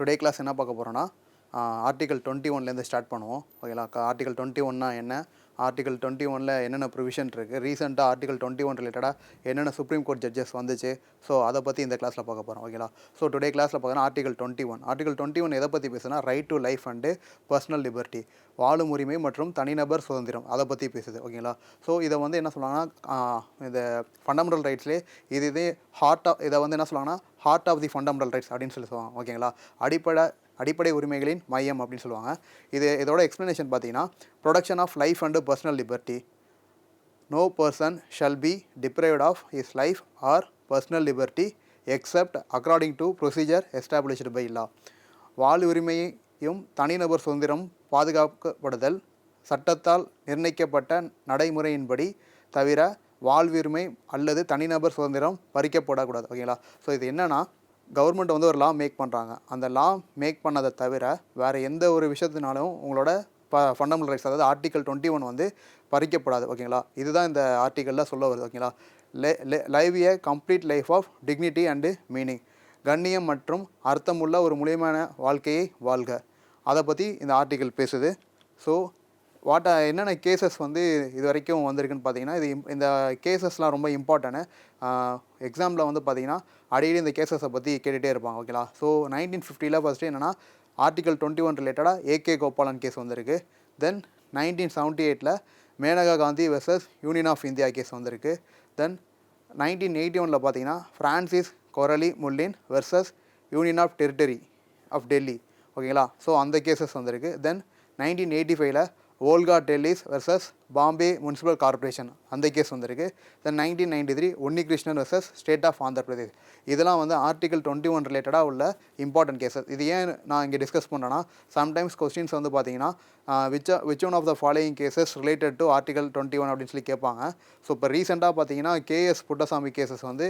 Today class என்ன பார்க்க போகிறோன்னா ஆர்டிகல் டுவெண்ட்டி ஒன்லேருந்து ஸ்டார்ட் பண்ணுவோம். ஓகேங்களா ஆர்டிகல் டுவெண்ட்டி ஒன்னா என்ன? ஆர்டிகல் டுவெண்ட்டி ஒனில் என்னென்ன ப்ரொவிஷன் இருக்குது ரீசெண்டாக ஆர்டிகல் டுவெண்ட்டி ஒன் ரிலேட்டடாக என்னென்ன சுப்ரீம் கோர்ட் ஜட்ஜஸ் வந்துச்சு? ஸோ அதை பற்றி இந்த கிளாஸில் பார்க்க போகிறோம் ஓகேங்களா ஸோ டுடே கிளாஸில் பார்த்தீங்கன்னா article twenty one article twenty one எதை பற்றி பேசுனா right to life and personal liberty வாழும் உரிமை மற்றும் தனிநபர் சுதந்திரம் அதை பற்றி பேசுது. ஓகேங்களா ஸோ இதை வந்து என்ன சொல்லுவாங்கன்னா இந்த ஃபண்டமெண்டல் ரைட்ஸ்லேயே இது இதே ஹார்ட் ஆஃப் இதை வந்து என்ன சொல்லுவாங்கன்னா heart of the fundamental rights அப்படின்னு சொல்லி சொல்லுவாங்க ஓகேங்களா? அடிப்படை அடிப்படை உரிமைகளின் மையம் அப்படின்னு சொல்லுவாங்க. இது இதோட எக்ஸ்ப்ளனேஷன் பார்த்தீங்கன்னா protection of life and personal liberty no person shall be deprived of his life or personal liberty except according to procedure established by law வாழ் உரிமையையும் தனிநபர் சுதந்திரம் பாதுகாக்கப்படுதல் சட்டத்தால் நிர்ணயிக்கப்பட்ட நடைமுறையின்படி தவிர வாழ்வுரிமை அல்லது தனிநபர் சுதந்திரம் பறிக்கப்படக்கூடாது ஓகேங்களா? ஸோ இது என்னென்னா கவர்மெண்ட் வந்து ஒரு லா மேக் பண்ணுறாங்க அந்த லா மேக் பண்ணதை தவிர வேறு எந்த ஒரு விஷயத்தினாலும் உங்களோட ப ஃபண்டமெண்டல் ரைட்ஸ் அதாவது ஆர்டிக்கல் டுவெண்ட்டி ஒன் வந்து பறிக்கப்படாது ஓகேங்களா? இதுதான் இந்த ஆர்டிக்கலில் சொல்ல வருது ஓகேங்களா? Live a complete life of dignity and meaning கண்ணியம் மற்றும் அர்த்தமுள்ள ஒரு முழுமையான வாழ்க்கையை வாழ்க. அதை பற்றி இந்த ஆர்டிக்கல் பேசுது. ஸோ வாட் என்னென்ன கேசஸ் வந்து இது வரைக்கும் வந்திருக்குன்னு பார்த்தீங்கன்னா இது இந்த கேசஸ்லாம் ரொம்ப இம்பார்ட்டன்ட்டு எக்ஸாமில் வந்து பார்த்தீங்கன்னா அடிக்கடி இந்த கேசஸை பற்றி கேட்டுகிட்டே இருப்பாங்க ஓகேங்களா ஸோ நைன்டீன் ஃபிஃப்டியில் ஃபஸ்ட்டு என்னென்னா ஆர்டிகல் டுவெண்ட்டி ஒன் ரிலேட்டடாக ஏகே கோபாலன் கேஸ் வந்திருக்கு. தென் நைன்டீன் செவன்ட்டி எயிட்டில் Maneka Gandhi versus union of India case வந்திருக்கு. தென் நைன்டீன் எயிட்டி ஒனில் பார்த்தீங்கன்னா Francis Coralie Mullin versus union of territory of Delhi ஓகேங்களா ஸோ அந்த கேசஸ் வந்திருக்கு. தென் நைன்டீன் எயிட்டி ஃபைவ்ல Olga Tellis versus Bombay municipal corporation அந்த கேஸ் வந்திருக்கு. Then nineteen ninety three Unni Krishnan versus state of Andhra Pradesh இதெல்லாம் வந்து ஆர்டிகல் டுவெண்ட்டி ஒன் ரிலேட்டடாக உள்ள இம்பார்ட்டன்ட் கேசஸ் இது ஏன் நான் இங்கே டிஸ்கஸ் பண்ணேன்னா சம்டைம்ஸ் கொஸ்டின்ஸ் வந்து பார்த்தீங்கன்னா which which one of the following cases related to article twenty one அப்படின்னு சொல்லி கேட்பாங்க. ஸோ இப்போ ரீசெண்டாக பார்த்தீங்கன்னா கேஎஸ் புட்டசாமி கேசஸ் வந்து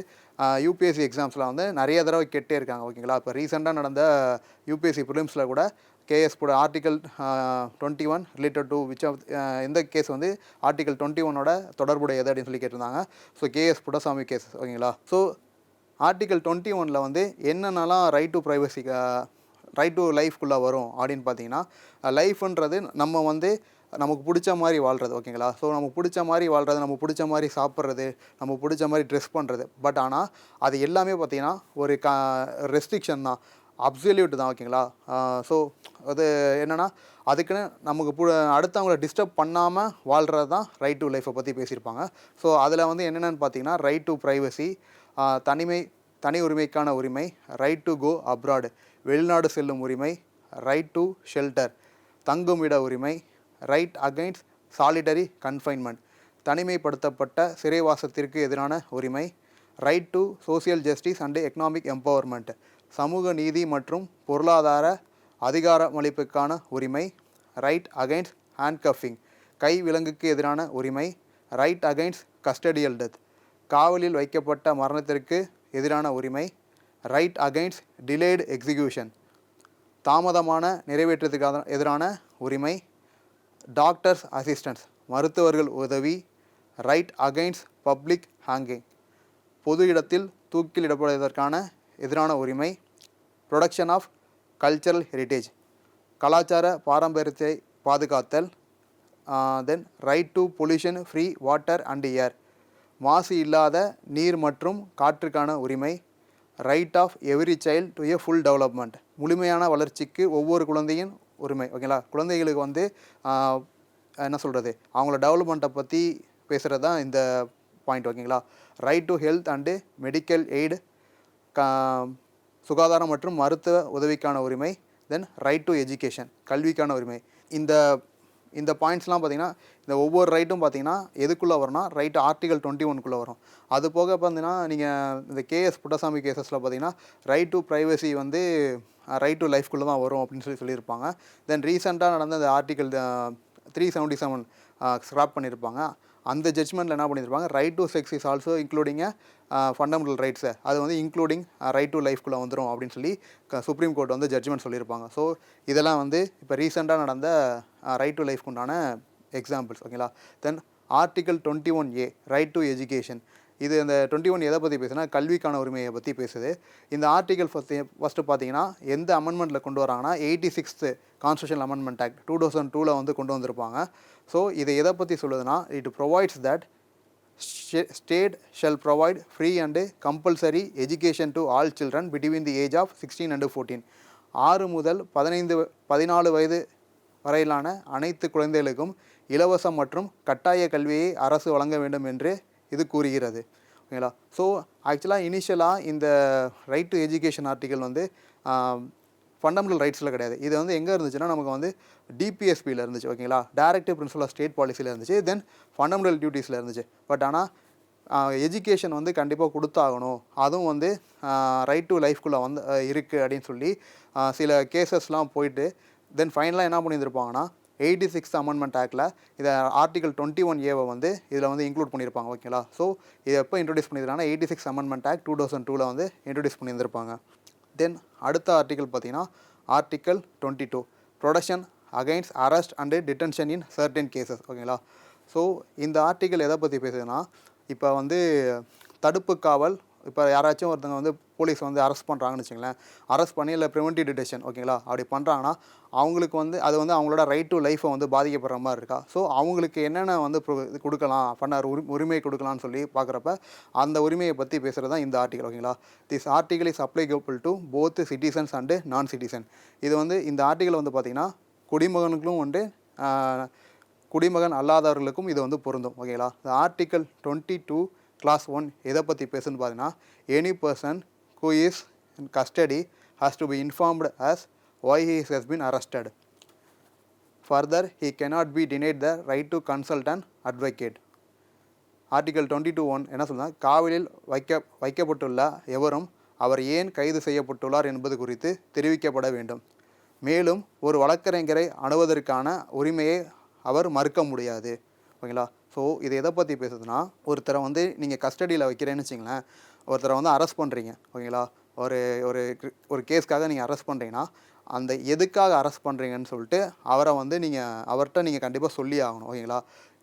யூபிஎஸ்சி எக்ஸாம்ஸில் வந்து நிறைய தடவை கேட்டே இருக்காங்க ஓகேங்களா இப்போ ரீசெண்டாக நடந்த யூபிஎஸ்சி ப்ரிலிம்ஸில் கூட கேஎஸ் கூட article twenty one related to which of இந்த கேஸ் வந்து ஆர்டிக்கல் டுவெண்ட்டி ஒனோட தொடர்புடையது அப்படின்னு சொல்லி கேட்டிருந்தாங்க. So K S Puttaswamy case ஓகேங்களா? ஸோ ஆர்டிக்கல் டுவெண்ட்டி ஒனில் வந்து என்னென்னலாம் right to privacy right to லைஃப்குள்ளே வரும் அப்படின்னு பார்த்தீங்கன்னா லைஃப்ன்றது நம்ம வந்து நமக்கு பிடிச்ச மாதிரி வாழ்கிறது ஓகேங்களா? ஸோ நமக்கு பிடிச்ச மாதிரி வாழ்கிறது நமக்கு பிடிச்ச மாதிரி சாப்பிட்றது நமக்கு பிடிச்ச மாதிரி ட்ரெஸ் பண்ணுறது பட் ஆனால் அது எல்லாமே பார்த்தீங்கன்னா ஒரு க ரெஸ்ட்ரிக்ஷன் தான். அப்சல்யூட் தான் ஓகேங்களா ஸோ அது என்னென்னா அதுக்குன்னு நமக்கு பு அடுத்தவங்கள டிஸ்டர்ப் பண்ணாமல் வாழ்கிறது தான் ரைட் டு லைஃப்பை பற்றி பேசியிருப்பாங்க. ஸோ அதில் வந்து என்னென்னு பார்த்தீங்கன்னா ரைட் டு ப்ரைவசி தனிமை தனி உரிமைக்கான உரிமை ரைட் டு கோ அப்ராடு வெளிநாடு செல்லும் உரிமை ரைட் டு ஷெல்டர் தங்குமிட உரிமை ரைட் அகைன்ஸ்ட் சாலிடரி கன்ஃபைன்மெண்ட் தனிமைப்படுத்தப்பட்ட சிறைவாசத்திற்கு எதிரான உரிமை right to social justice and economic empowerment சமூக நீதி மற்றும் பொருளாதார அதிகாரமளிப்புக்கான உரிமை ரைட் அகைன்ஸ்ட் ஹேண்ட்கஃபிங் கை விலங்குக்கு எதிரான உரிமை ரைட் அகைன்ஸ்ட் கஸ்டடியல் டெத் காவலில் வைக்கப்பட்ட மரணத்திற்கு எதிரான உரிமை ரைட் அகைன்ஸ்ட் டிலேடு எக்ஸிகியூஷன் தாமதமான நிறைவேற்றத்துக்கான எதிரான உரிமை டாக்டர்ஸ் அசிஸ்டன்ஸ் மருத்துவர்கள் உதவி ரைட் அகைன்ஸ்ட் பப்ளிக் ஹேங்கிங் பொது இடத்தில் தூக்கிலிடப்படுவதற்கான எதிரான உரிமை ப்ரொடக்ஷன் ஆஃப் கல்ச்சரல் ஹெரிட்டேஜ் கலாச்சார பாரம்பரியத்தை பாதுகாத்தல் then right to pollution free water and air மாசு இல்லாத நீர் மற்றும் காற்றுக்கான உரிமை right of every child to a full development முழுமையான வளர்ச்சிக்கு ஒவ்வொரு குழந்தையின் உரிமை ஓகேங்களா குழந்தைகளுக்கு வந்து என்ன சொல்கிறது அவங்கள டெவலப்மெண்ட்டை பற்றி பேசுகிறது தான் இந்த பாயிண்ட் ஓகேங்களா right to health and medical aid க சுகாதாரம் மற்றும் மருத்துவ உதவிக்கான உரிமை தென் ரைட் டு எஜுகேஷன் கல்விக்கான உரிமை. இந்த இந்த பாயிண்ட்ஸ்லாம் பார்த்தீங்கன்னா இந்த ஒவ்வொரு ரைட்டும் பார்த்தீங்கன்னா எதுக்குள்ளே வரும்னா ரைட் ஆர்டிகல் டுவெண்ட்டி ஒன்குள்ளே வரும். அது போக பார்த்தீங்கன்னா நீங்கள் இந்த கேஎஸ் புட்டசாமி கேசஸில் பார்த்தீங்கன்னா ரைட் டு ப்ரைவசி வந்து ரைட் டு லைஃப்குள்ளே தான் வரும் அப்படின்னு சொல்லி சொல்லியிருப்பாங்க. தென் ரீசெண்டாக நடந்த இந்த article three seventy seven scrap பண்ணியிருப்பாங்க. அந்த ஜட்மெண்ட்டில் என்ன பண்ணியிருப்பாங்க right to sex is also including fundamental ரைட்ஸை அது வந்து இன்க்ளூடிங் ரைட் டு லைஃப்குள்ளே வந்துடும் அப்படின்னு சொல்லி சுப்ரீம் கோர்ட் வந்து ஜட்ஜ்மெண்ட் சொல்லியிருப்பாங்க. ஸோ இதெல்லாம் வந்து இப்போ ரீசெண்டாக நடந்த ரைட் டு லைஃப்க்கு உண்டான எக்ஸாம்பிள்ஸ் ஓகேங்களா then article twenty one A right to education இது இந்த டுவெண்ட்டி ஒன் எதை பற்றி பேசுனா கல்விக்கான உரிமையை பற்றி பேசுது. இந்த ஆர்டிகல் ஃபஸ்ட்டு ஃபஸ்ட்டு பார்த்தீங்கன்னா எந்த அமெண்ட்மெண்ட்டில் கொண்டு வராங்கன்னா eighty sixth constitution amendment act two thousand டூவில் வந்து கொண்டு வந்திருப்பாங்க. ஸோ இது எதை பற்றி சொல்லுதுன்னா it provides that state shall provide free and compulsory education to all children between the age of sixteen and fourteen ஆறு முதல் பதினைந்து பதினாலு வயது வரையிலான அனைத்து குழந்தைகளுக்கும் இலவசம் மற்றும் கட்டாய கல்வியை அரசு வழங்க வேண்டும் என்று இது கூறுகிறது. ஓகேங்களா? ஸோ ஆக்சுவலாக இனிஷியலாக இந்த ரைட் டு எஜுகேஷன் ஆர்டிக்கல் வந்து ஃபண்டமெண்டல் ரைட்ஸில் கிடையாது. இது வந்து எங்கே இருந்துச்சுன்னா நமக்கு வந்து டிபிஎஸ்பியில் இருந்துச்சு. ஓகேங்களா? டைரக்டிவ் பிரின்சிபல் ஆஃப் ஸ்டேட் பாலிசியில் இருந்துச்சு. தென் ஃபண்டமெண்டல் டியூட்டிஸில் இருந்துச்சு. பட் ஆனால் எஜுகேஷன் வந்து கண்டிப்பாக கொடுத்தாகணும். அதுவும் வந்து ரைட் டு லைஃப்குள்ளே வந்து இருக்குது அப்படின்னு சொல்லி சில கேசஸ்லாம் போயிட்டு தென் ஃபைனலாக என்ன பண்ணியிருந்திருப்பாங்கன்னா எயிட்டி சிக்ஸ் அமெண்ட்மெண்ட் ஆக்டில் இதை ஆர்டிகல் டுவெண்ட்டி ஒன் ஏவை வந்து இதில் வந்து இன்க்ளூட் பண்ணியிருப்பாங்க ஓகேங்களா ஸோ இதை எப்போ இன்ட்ரடியூஸ் பண்ணியிருக்காங்கன்னா eighty six amendment act two thousand டூவில் வந்து இன்ட்ரடியூஸ் பண்ணியிருந்திருப்பாங்க தென் அடுத்த ஆர்டிகல் பார்த்தீங்கன்னா article twenty two protection against arrest and detention in certain cases ஓகேங்களா ஸோ இந்த ஆர்டிக்கல் எதை பற்றி பேசுதுன்னா இப்போ வந்து தடுப்பு காவல் இப்போ யாராச்சும் ஒருத்தங்க வந்து போலீஸ் வந்து அரெஸ்ட் பண்ணுறாங்கன்னு வச்சுங்களேன் அரெஸ்ட் பண்ணி இல்லை ப்ரிவென்டிவ் டிடெக்ஷன் ஓகேங்களா அப்படி பண்ணுறாங்கன்னா அவங்களுக்கு வந்து அது வந்து அவங்களோட ரைட் டு லைஃப்பை வந்து பாதிக்கப்படுற மாதிரி இருக்கா? ஸோ அவங்களுக்கு என்னென்ன வந்து இது கொடுக்கலாம் பண்ண உரி உரிமை கொடுக்கலாம்னு சொல்லி பார்க்குறப்ப அந்த உரிமையை பற்றி பேசுகிறது தான் இந்த ஆர்டிகல் ஓகேங்களா this article is applicable to both citizens and non citizen இது வந்து இந்த ஆர்டிகல் வந்து பார்த்திங்கன்னா குடிமகனுக்கும் உண்டு குடிமகன் அல்லாதவர்களுக்கும் இது வந்து பொருந்தும் ஓகேங்களா இந்த article twenty two clause one எதை பற்றி பேசுன்னு பார்த்தீங்கன்னா any person who is in custody has to be informed as why he has been arrested further he cannot be denied the right to consult and advocate article twenty two one என்ன சொல்லுங்கள் காவலில் வைக்க வைக்கப்பட்டுள்ள எவரும் அவர் ஏன் கைது செய்யப்பட்டுள்ளார் என்பது குறித்து தெரிவிக்கப்பட வேண்டும். மேலும் ஒரு வழக்கறிஞரை அணுவதற்கான உரிமையை அவர் மறுக்க முடியாது. ஓகேங்களா? ஸோ இது எதை பற்றி பேசுதுன்னா ஒருத்தரை வந்து நீங்கள் கஸ்டடியில் வைக்கிறேன்னு வச்சிங்களேன் ஒருத்தரை வந்து அரெஸ்ட் பண்ணுறீங்க ஓகேங்களா? ஒரு ஒரு ஒரு கேஸ்க்காக நீங்கள் அரெஸ்ட் பண்ணுறீங்கன்னா அந்த எதுக்காக அரெஸ்ட் பண்ணுறீங்கன்னு சொல்லிட்டு அவரை வந்து நீங்கள் அவர்கிட்ட நீங்கள் கண்டிப்பாக சொல்லி ஆகணும் ஓகேங்களா?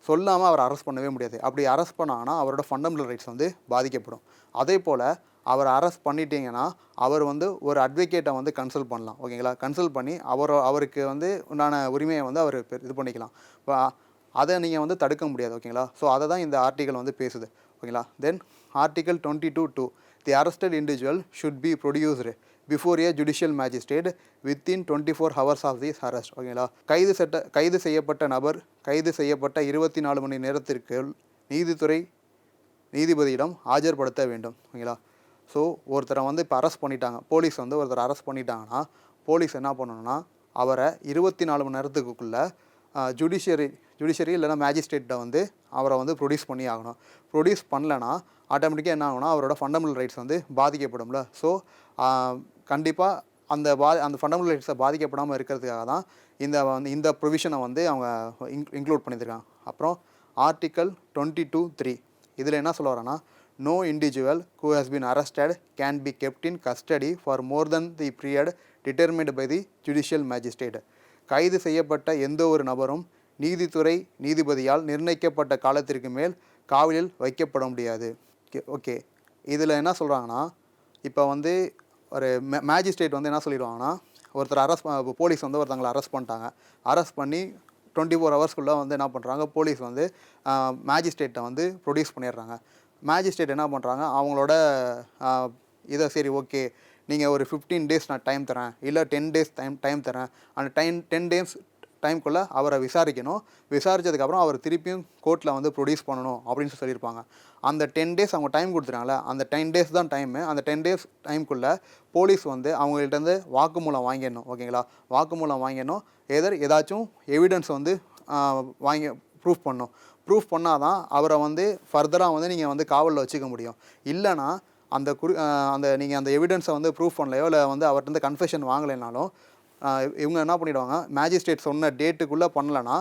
சொல்லாமல் அவரை அரெஸ்ட் பண்ணவே முடியாது. அப்படி அரெஸ்ட் பண்ணாங்கன்னா அவரோட ஃபண்டமெண்டல் ரைட்ஸ் வந்து பாதிக்கப்படும். அதே போல் அவரை அரெஸ்ட் பண்ணிட்டீங்கன்னா அவர் வந்து ஒரு அட்வொகேட்டை வந்து கன்சல்ட் பண்ணலாம் ஓகேங்களா? கன்சல்ட் பண்ணி அவர் அவருக்கு வந்து உண்டான உரிமையை வந்து அவர் இது பண்ணிக்கலாம். இப்போ அதை நீங்கள் வந்து தடுக்க முடியாது ஓகேங்களா? ஸோ அதை தான் இந்த ஆர்டிக்கல் வந்து பேசுது ஓகேங்களா? Then article twenty two two the arrested individual should be produced before a judicial magistrate within twenty four hours of this arrest ஓகேங்களா? கைது சட்ட கைது செய்யப்பட்ட நபர் கைது செய்யப்பட்ட இருபத்தி நாலு மணி நேரத்திற்கு நீதித்துறை நீதிபதியிடம் ஆஜர்படுத்த வேண்டும் ஓகேங்களா? ஸோ ஒருத்தரை வந்து இப்போ அரெஸ்ட் பண்ணிட்டாங்க. போலீஸ் வந்து ஒருத்தர் அரெஸ்ட் பண்ணிட்டாங்கன்னா போலீஸ் என்ன பண்ணணும்னா அவரை இருபத்தி நாலு மணி நேரத்துக்குள்ளே ஜுடிஷியரி ஜுடிஷியரி இல்லைன்னா மேஜிஸ்ட்ரேட்டை வந்து அவரை வந்து ப்ரொடியூஸ் பண்ணி ஆகணும். ப்ரொடியூஸ் பண்ணலன்னா ஆட்டோமேட்டிக்காக என்ன ஆகும்னா அவரோட ஃபண்டமெண்டல் ரைட்ஸ் வந்து பாதிக்கப்படும்ல. ஸோ கண்டிப்பாக அந்த பா அந்த ஃபண்டமெண்டல் ரைட்ஸை பாதிக்கப்படாமல் இருக்கிறதுக்காக தான் இந்த வந்து இந்த ப்ரொவிஷனை வந்து அவங்க இன்க்ளூட் பண்ணியிருக்காங்க. அப்புறம் ஆர்டிக்கல் டுவெண்ட்டி டூ த்ரீ இதில் என்ன சொல்ல வரேன்னா no individual who has been arrested can be kept in custody for more than the period determined by the judicial magistrate கைது செய்யப்பட்ட எந்த ஒரு நபரும் நீதித்துறை நீதிபதியால் நிர்ணயிக்கப்பட்ட காலத்திற்கு மேல் காவலில் வைக்கப்பட முடியாது. ஓகே. இதில் என்ன சொல்கிறாங்கன்னா இப்போ வந்து ஒரு மே மேஜிஸ்ட்ரேட் வந்து என்ன சொல்லிடுவாங்கன்னா ஒருத்தர் அரெஸ்ட் போலீஸ் வந்து ஒருத்தங்களை அரெஸ்ட் பண்ணிட்டாங்க. அரெஸ்ட் பண்ணி டுவெண்ட்டி ஃபோர் ஹவர்ஸ்க்குள்ளே வந்து என்ன பண்ணுறாங்க போலீஸ் வந்து மேஜிஸ்ட்ரேட்டை வந்து ப்ரொடியூஸ் பண்ணிடுறாங்க. மேஜிஸ்ட்ரேட் என்ன பண்ணுறாங்க அவங்களோட இதை சரி ஓகே நீங்கள் ஒரு ஃபிஃப்டீன் டேஸ் நான் டைம் தரேன் இல்லை டென் டேஸ் டைம் டைம் தரேன். அந்த டைம் டென் டேஸ் டைம்குள்ளே அவரை விசாரிக்கணும். விசாரித்ததுக்கப்புறம் அவர் திருப்பியும் கோர்ட்டில் வந்து ப்ரொடியூஸ் பண்ணணும் அப்படின்னு சொல்லியிருப்பாங்க. அந்த டென் டேஸ் அவங்க டைம் கொடுத்துருக்காங்களே அந்த டென் டேஸ் தான் டைமு அந்த டென் டேஸ் டைம்குள்ளே போலீஸ் வந்து அவங்கள்ட்டேருந்து வாக்குமூலம் வாங்கிடணும் ஓகேங்களா? வாக்குமூலம் வாங்கிடணும். எதர் ஏதாச்சும் எவிடன்ஸ் வந்து வாங்கி ப்ரூஃப் பண்ணணும். ப்ரூஃப் பண்ணால் தான் அவரை வந்து ஃபர்தராக வந்து நீங்கள் வந்து காவலில் வச்சுக்க முடியும். இல்லைனா அந்த குறி அந்த நீங்கள் அந்த எவிடன்ஸை வந்து ப்ரூஃப் பண்ணலையோ இல்லை வந்து அவர்கிட்ட இருந்து கன்ஃபெஷன் வாங்கலைனாலும் இவங்க என்ன பண்ணிடுவாங்க மேஜிஸ்ட்ரேட் சொன்ன டேட்டுக்குள்ளே பண்ணலைன்னா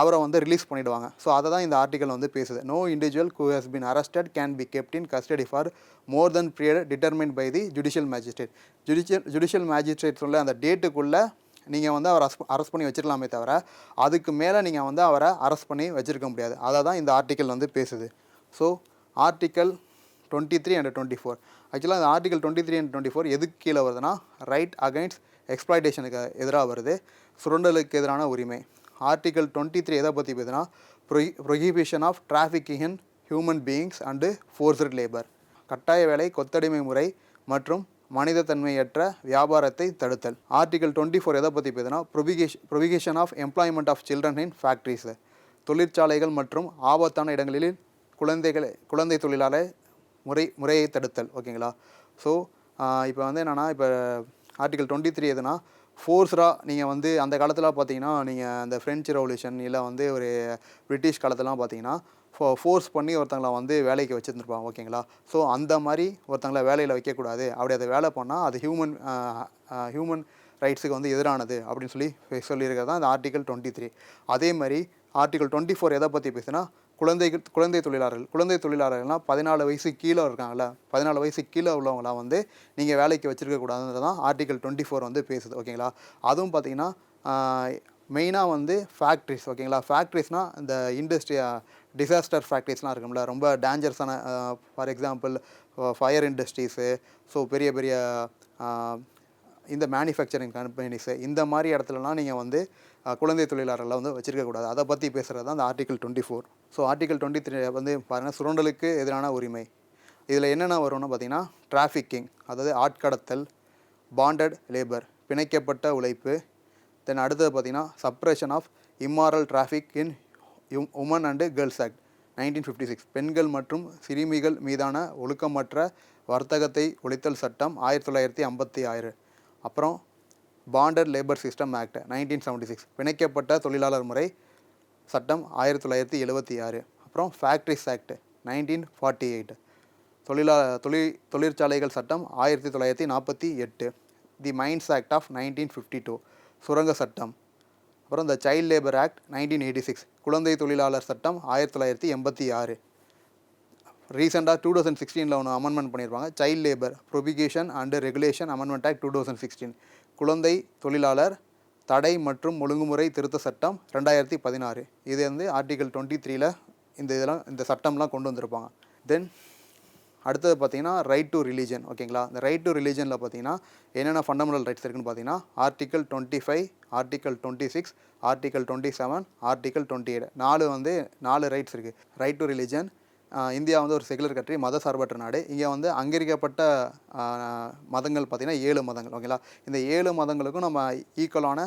அவரை வந்து ரிலீஸ் பண்ணிவிடுவாங்க ஸோ அதை தான் இந்த ஆர்டிக்கல் வந்து பேசுது. No individual who has been arrested can be kept in custody for more than period determined by the judicial magistrate judicial judicial magistrate சொல்ல அந்த டேட்டுக்குள்ளே நீங்கள் வந்து அவரை அரெஸ்ட் அரெஸ்ட் பண்ணி வச்சிடலாமே தவிர அதுக்கு மேலே நீங்கள் வந்து அவரை அரெஸ்ட் பண்ணி வச்சிருக்க முடியாது. அதை தான் இந்த ஆர்டிக்கல் வந்து பேசுது. So article twenty three and twenty four ஆக்சுவலாக அந்த article twenty three and twenty four எதுக்கு கீழே வருதுன்னா ரைட் அகைன்ஸ்ட் எக்ஸ்ப்ளாய்டேஷனுக்கு எதிராக வருது சுரண்டலுக்கு எதிரான உரிமை. ஆர்டிகல் டுவெண்ட்டி த்ரீ எதை பற்றி பேசுனா ப்ரொஹி prohibition of trafficking in human beings and forced labour கட்டாய வேலை கொத்தடிமை முறை மற்றும் மனிதத்தன்மையற்ற வியாபாரத்தை தடுத்தல். ஆர்டிகல் டுவெண்ட்டி ஃபோர் எதை பற்றி பேசுனா ப்ரொபிகேஷ் prohibition of employment of children in factories தொழிற்சாலைகள் மற்றும் ஆபத்தான இடங்களில் குழந்தைகளை குழந்தை தொழிலாளர் முறை முறையை தடுத்தல் ஓகேங்களா? ஸோ இப்போ வந்து என்னென்னா இப்போ ஆர்டிகல் டுவெண்ட்டி த்ரீ எதுனா ஃபோர்ஸ்டாக நீங்கள் வந்து அந்த காலத்தில் பார்த்தீங்கன்னா நீங்கள் அந்த ஃப்ரெஞ்ச் ரெவல்யூஷன் இல்லை வந்து ஒரு பிரிட்டிஷ் காலத்துலலாம் பார்த்தீங்கன்னா ஃபோ ஃபோர்ஸ் பண்ணி ஒருத்தங்களை வந்து வேலைக்கு வச்சுருந்துருப்பாங்க ஓகேங்களா? ஸோ அந்த மாதிரி ஒருத்தங்களை வேலையில் வைக்கக்கூடாது. அப்படி அதை வேலை பண்ணால் அது ஹியூமன் ஹியூமன் ரைட்ஸுக்கு வந்து எதிரானது அப்படின்னு சொல்லி சொல்லியிருக்கிறது தான் இந்த ஆர்டிகல் டுவெண்ட்டி த்ரீ அதே மாதிரி ஆர்டிகல் டுவெண்ட்டி ஃபோர் எதை பற்றி பேசுனா குழந்தைகள் குழந்தை தொழிலாளர்கள் குழந்தை தொழிலாளர்கள்னால் பதினாலு வயசு கீழே இருக்காங்கல்ல பதினாலு வயசு கீழே உள்ளவங்களாம் வந்து நீங்கள் வேலைக்கு வச்சுருக்கக்கூடாதுன்றது தான் ஆர்டிகல் டுவெண்ட்டி ஃபோர் வந்து பேசுது ஓகேங்களா? அதுவும் பார்த்தீங்கன்னா மெயினாக வந்து ஃபேக்ட்ரிஸ் ஓகேங்களா? ஃபேக்ட்ரிஸ்னால் இந்த இண்டஸ்ட்ரியா டிசாஸ்டர் ஃபேக்ட்ரிஸ்லாம் இருக்கும்ல ரொம்ப டேஞ்சரஸான for example fire industries so பெரிய பெரிய இந்த மேனுஃபேக்சரிங் கம்பெனிஸு இந்த மாதிரி இடத்துலலாம் நீங்கள் வந்து குழந்தை தொழிலாளர்களை வந்து வச்சிருக்கக்கூடாது. அதை பற்றி பேசுகிறது தான் அந்த article twenty four so article twenty three வந்து பாருங்கள் சுரண்டலுக்கு எதிரான உரிமை. இதில் என்னென்ன வரும்னு பார்த்தீங்கன்னா டிராஃபிக்கிங் அதாவது ஆட்கடத்தல் பாண்டட் லேபர் பிணைக்கப்பட்ட உழைப்பு. தென் அடுத்தது பார்த்தீங்கன்னா suppression of immoral traffic in women and girls act nineteen fifty six பெண்கள் மற்றும் சிறுமிகள் மீதான ஒழுக்கமற்ற வர்த்தகத்தை ஒழித்தல் சட்டம் ஆயிரத்தி தொள்ளாயிரத்தி ஐம்பத்தி ஆறு. அப்புறம் bonded labour system act nineteen seventy six பிணைக்கப்பட்ட தொழிலாளர் முறை சட்டம் ஆயிரத்தி தொள்ளாயிரத்தி எழுபத்தி ஆறு அப்புறம் factories act nineteen forty eight. தொழிலா தொழில் தொழிற்சாலைகள் சட்டம் ஆயிரத்தி தொள்ளாயிரத்தி நாற்பத்தி எட்டு. The mines act of nineteen fifty two சுரங்க சட்டம். அப்புறம் இந்த child labour act nineteen eighty six குழந்தை தொழிலாளர் சட்டம் ஆயிரத்தி தொள்ளாயிரத்தி எண்பத்தி ஆறு. ரீசெண்டாக டூ தௌசண்ட் சிக்ஸ்டீனில் ஒன்று அமெண்ட்மெண்ட் பண்ணியிருப்பாங்க child labour prohibition and regulation amendment act two thousand sixteen குழந்தை தொழிலாளர் தடை மற்றும் ஒழுங்குமுறை திருத்த சட்டம் ரெண்டாயிரத்தி பதினாறு. இது வந்து ஆர்டிகல் டுவெண்ட்டி த்ரீல இந்த இதெல்லாம் இந்த சட்டம்லாம் கொண்டு வந்திருப்பாங்க. தென் அடுத்தது பார்த்தீங்கன்னா ரைட் டு ரிலீஜன் ஓகேங்களா? இந்த ரைட் டு ரிலீஜனில் பார்த்தீங்கன்னா என்னென்ன ஃபண்டமெண்டல் ரைட்ஸ் இருக்குன்னு பார்த்தீங்கன்னா article twenty five article twenty six article twenty seven article twenty eight நாலு வந்து நாலு ரைட்ஸ் இருக்குது ரைட் டு ரிலீஜன் இந்தியா வந்து ஒரு செகுலர் கட்டி மத சார்பற்ற நாடு. இங்கே வந்து அங்கீகரிக்கப்பட்ட மதங்கள் பார்த்திங்கன்னா ஏழு மதங்கள் ஓகேங்களா இந்த ஏழு மதங்களுக்கும் நம்ம ஈக்குவலான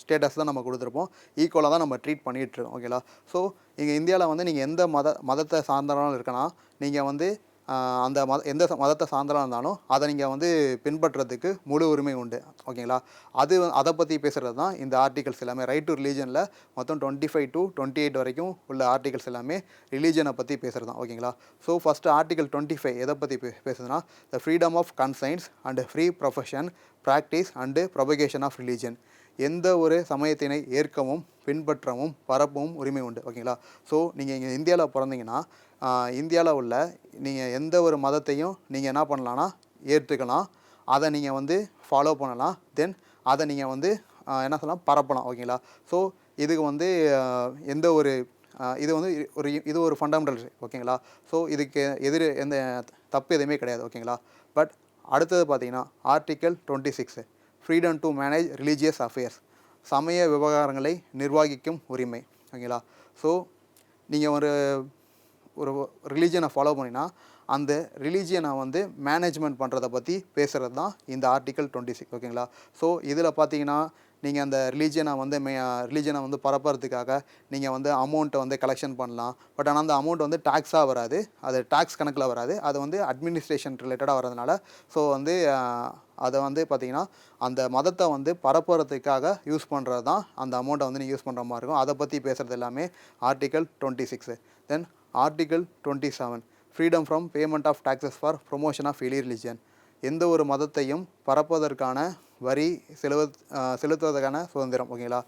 ஸ்டேட்டஸ் தான் நம்ம கொடுத்துருப்போம். ஈக்குவலாக தான் நம்ம ட்ரீட் பண்ணிகிட்ருக்கோம் ஓகேங்களா ஸோ இங்கே இந்தியாவில் வந்து நீங்கள் எந்த மத மதத்தை சார்ந்தவங்களும் இருக்கலாம் நீங்கள் வந்து அந்த மத எந்த மதத்தை சார்ந்தலாம் இருந்தாலும் அதை நீங்கள் வந்து பின்பற்றுறதுக்கு முழு உரிமை உண்டு. ஓகேங்களா? அது அதை பற்றி பேசுகிறது தான் இந்த ஆர்டிகல்ஸ் எல்லாமே. ரைட் டு ரிலீஜனில் மொத்தம் twenty five to twenty eight வரைக்கும் உள்ள ஆர்டிகல்ஸ் எல்லாமே ரிலீஜனை பற்றி பேசுகிறது தான். ஓகேங்களா? So first article twenty five எதை பற்றி பே பேசுதுன்னா the freedom of conscience and free profession practice and propagation of religion எந்த ஒரு சமயத்தினை ஏற்கவும் பின்பற்றவும் பரப்பவும் உரிமை உண்டு. ஓகேங்களா? ஸோ நீங்கள் இங்கே இந்தியாவில் பிறந்தீங்கன்னா இந்தியாவில் உள்ள நீங்கள் எந்த ஒரு மதத்தையும் நீங்கள் என்ன பண்ணலான்னா ஏற்றுக்கலாம். அதை நீங்கள் வந்து ஃபாலோ பண்ணலாம். தென் அதை நீங்கள் வந்து என்ன சொல்லலாம்? பரப்பலாம். ஓகேங்களா ஸோ இதுக்கு வந்து எந்த ஒரு இது வந்து ஒரு இது ஒரு ஃபண்டமெண்டல் ஓகேங்களா ஸோ இதுக்கு எதிர் எந்த தப்பு எதுவுமே கிடையாது. ஓகேங்களா பட் அடுத்தது பார்த்தீங்கன்னா article twenty six freedom to manage religious affairs சமய விவகாரங்களை நிர்வகிக்கும் உரிமை. ஓகேங்களா ஸோ நீங்கள் ஒரு ஒரு ரிலீஜியனை ஃபாலோ பண்ணினா அந்த ரிலீஜியனை வந்து மேனேஜ்மெண்ட் பண்ணுறத பற்றி பேசுகிறது தான் இந்த ஆர்டிக்கல் டுவெண்ட்டி சிக்ஸ் ஓகேங்களா ஸோ இதில் பார்த்தீங்கன்னா நீங்கள் அந்த ரிலீஜியனை வந்து மே ரிலீஜியனை வந்து பரப்புறதுக்காக நீங்கள் வந்து அமௌண்ட்டை வந்து கலெக்ஷன் பண்ணலாம். பட் ஆனால் அந்த அமௌண்ட் வந்து டேக்ஸாக வராது. அது டேக்ஸ் கணக்கில் வராது. அது வந்து அட்மினிஸ்ட்ரேஷன் ரிலேட்டடாக வரதுனால ஸோ வந்து அதை வந்து பார்த்தீங்கன்னா அந்த மதத்தை வந்து பரப்புறதுக்காக யூஸ் பண்ணுறது தான் அந்த அமௌண்ட்டை வந்து நீங்கள் யூஸ் பண்ணுற மாதிரி இருக்கும். அதை பற்றி பேசுகிறது எல்லாமே article twenty six then article twenty seven freedom from payment of taxes for promotion of any religion எந்த ஒரு மதத்தையும் பரப்புவதற்கான வரி செலுவ செலுத்துவதற்கான சுதந்திரம் ஓகேங்களா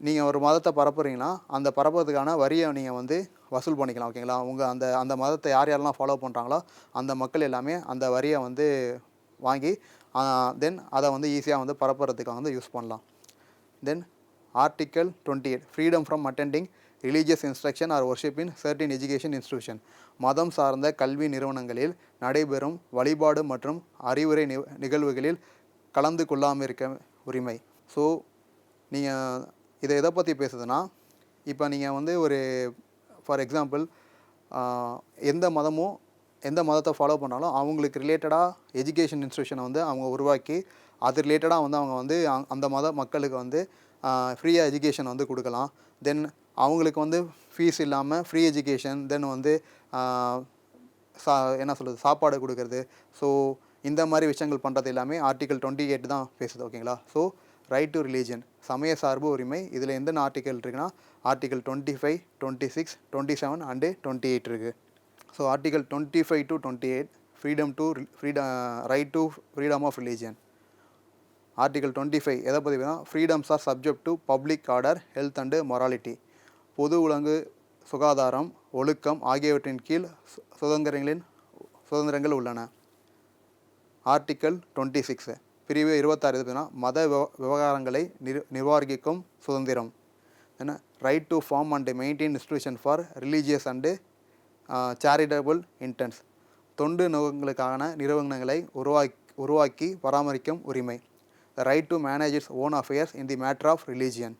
நீங்கள் ஒரு மதத்தை பரப்புறீங்கன்னா அந்த பரப்புறதுக்கான வரியை நீங்கள் வந்து வசூல் பண்ணிக்கலாம் ஓகேங்களா உங்கள் அந்த அந்த மதத்தை யார் யாரெல்லாம் ஃபாலோ பண்ணுறாங்களோ அந்த மக்கள் எல்லாமே அந்த வரியை வந்து வாங்கி தென் அதை வந்து ஈஸியாக வந்து பரப்புறதுக்காக வந்து யூஸ் பண்ணலாம். Then article twenty eight freedom from attending religious instruction or worship in certain education institution மதம் சார்ந்த கல்வி நிறுவனங்களில் நடைபெறும் வழிபாடு மற்றும் அறிவுரை நி நிகழ்வுகளில் கலந்து கொள்ளாமல் இருக்க உரிமை. ஸோ நீங்கள் இதை எதை பற்றி பேசுதுன்னா இப்போ நீங்கள் வந்து ஒரு ஃபார் எக்ஸாம்பிள் எந்த மதமும் எந்த மதத்தை ஃபாலோ பண்ணாலும் அவங்களுக்கு ரிலேட்டடாக எஜுகேஷன் இன்ஸ்டியூஷனை வந்து அவங்க உருவாக்கி அது ரிலேட்டடாக வந்து அவங்க வந்து அந்த மத மக்களுக்கு வந்து ஃப்ரீயாக எஜுகேஷன் வந்து கொடுக்கலாம். தென் அவங்களுக்கு வந்து ஃபீஸ் இல்லாமல் ஃப்ரீ எஜுகேஷன் தென் வந்து சா என்ன சொல்கிறது சாப்பாடு கொடுக்கறது. ஸோ இந்த மாதிரி விஷயங்கள் பண்ணுறது எல்லாமே ஆர்டிக்கல் டுவெண்ட்டி எயிட் தான் பேசுது ஓகேங்களா ஸோ ரைட் டு ரிலீஜன் சமய சார்பு உரிமை இதில் எந்த ஆர்டிக்கல் இருக்குன்னா article twenty five twenty six twenty seven and twenty eight இருக்குது so article twenty five to twenty eight freedom to freedom right to freedom of religion article twenty five எதை பற்றி freedoms are subject to public order health and morality பொது ஒழுங்கு சுகாதாரம் ஒழுக்கம் ஆகியவற்றின் கீழ் சு- சுதந்திரங்களின் சுதந்திரங்கள் உள்ளன. ஆர்டிக்கல் டுவெண்ட்டி சிக்ஸ் பிரிவு இருபத்தாறு எது மத விவ- விவகாரங்களை நிர் நிர்வகிக்கும் சுதந்திரம். என்ன? Right to form and maintain institution for religious and charitable intents தொண்டு நோக்கங்களுக்கான நிறுவனங்களை உருவாக்கி உருவாக்கி பராமரிக்கும் உரிமை. The right to manage its own affairs in the matter of religion